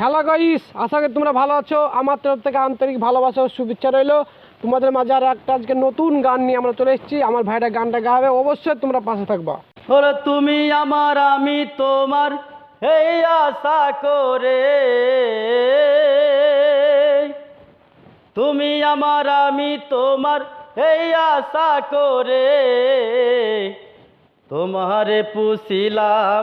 Hello guys আশা করি তোমরা ভালো আছো। আমার তরফ থেকে আন্তরিক ভালোবাসা ও শুভেচ্ছা রইল। তোমাদের মাঝে আর একটা আজকে নতুন গান নিয়ে আমরা চলে এসেছি। আমার ভাইটা গানটা গাবে, অবশ্যই তোমরা পাশে থাকবা। হলো তুমি আমার, আমি তোমার এই আশা করে। তুমি আমার, আমি তোমার এই আশা করে। তোমারে পুষিলাম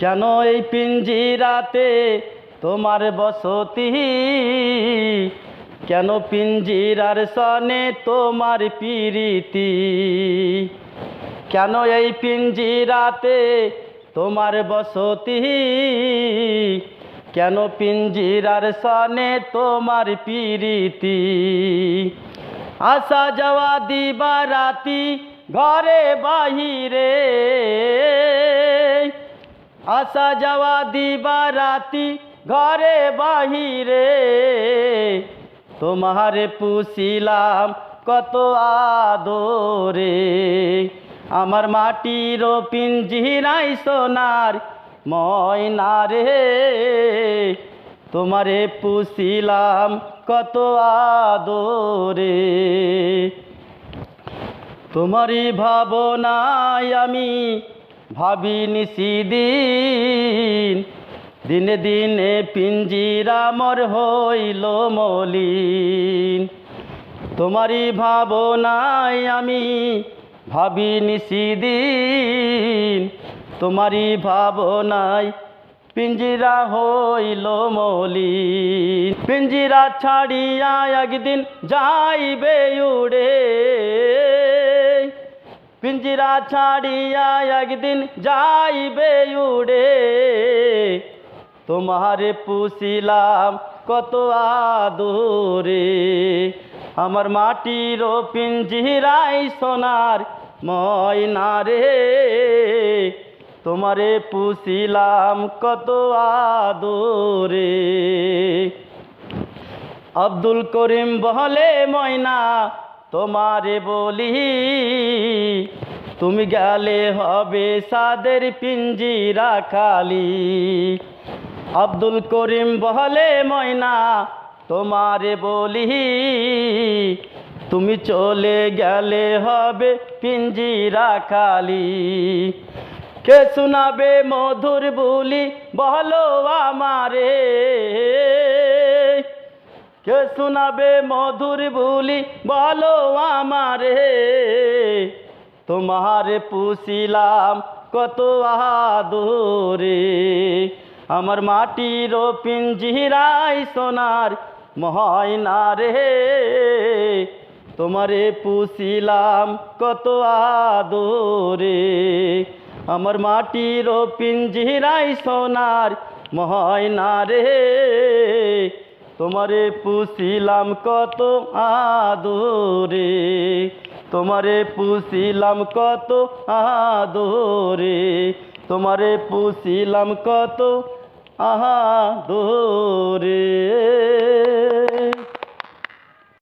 কেন এই পিঞ্জিরাতে তোমার বসতি? কেন পিঞ্জিরার সনে তোমার পিরিতি? কেন এই পিঞ্জিরাতে তোমার বসতি? কেন পিঞ্জিরার সনে তোমার পিরিতি? আসা যাওয়া দিবা রাতি ঘরে বাহিরে। আসা যাওয়া দিবা রাতি, ঘরে বাহিরে। তোমারে পুষিলাম কত আদরে। আমার মাটির পিঞ্জিরাই সোনার ময়না রে। তোমারে পুষিলাম কত আদরে। তোমারই ভাবনায় আমি ভাবি নিশিদিন দিনে দিনে পিঞ্জিরা মর হইল মলিন। তোমারই ভাবনায় আমি ভাবি নিশিদিন তোমারই ভাবনায় পিঞ্জিরা হইল মলিন। পিঞ্জিরা ছাড়িয়া একদিন যাইবে উড়ে। পিঞ্জিরা ছাড়িয়া একদিন যাইবে উড়ে তোমারে পুষিলাম কত আদরে আমার মাটির পিঞ্জিরাই সোনার ময়না রে তোমারে পুষিলাম কত আদরে আব্দুল করিম বহলে ময়না তোমারে বলি, তুমি গেলে হবে সাদের পিঞ্জিরা খালি। আব্দুল করিম বহলে ময়না, তোমারে বলি, তুমি চলে গেলে হবে পিঞ্জিরা খালি। কে শোনাবে মধুর বলি, বলো আমারে। কে শোনাবে মধুর বলি? বলো আমারে। তোমারে পুষিলাম কত আদরে। আমার মাটির পিঞ্জিরাই সোনার ময়না রে। তোমারে পুষিলাম কত আদরে। আমার মাটির পিঞ্জিরাই সোনার ময়না রে। তোমারে পুষিলাম কত আদরে তোমারে পুষিলাম কত আদরে তোমারে পুষিলাম কত আদরে।